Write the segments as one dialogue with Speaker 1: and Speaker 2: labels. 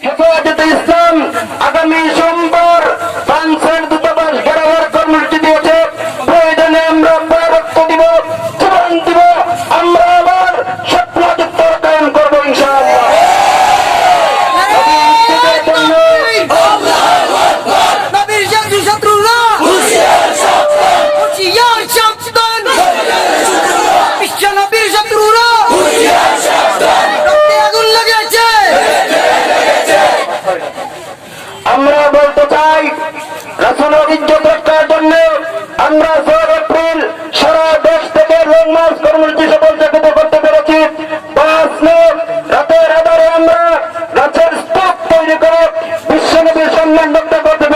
Speaker 1: হেফাজতে ইসলাম আগামী রক্ষার জন্য আমরা সারা দেশ থেকে লং মার্চ কর্মসূচি সফল জাগৃত করতে পেরেছি। পাঁচ মে রাতের আধারে আমরা গাছের স্তূপ তৈরি করে বিশ্বনবীর সম্মান রক্ষা করতে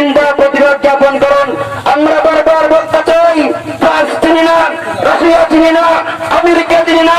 Speaker 1: এনে নিন্দা প্রতিবাদ জ্ঞাপন করুন। আমরা বারবার বলতে চাই ফ্রান্স চিনি না, রাশিয়া চিনি না, আমেরিকা চিনি না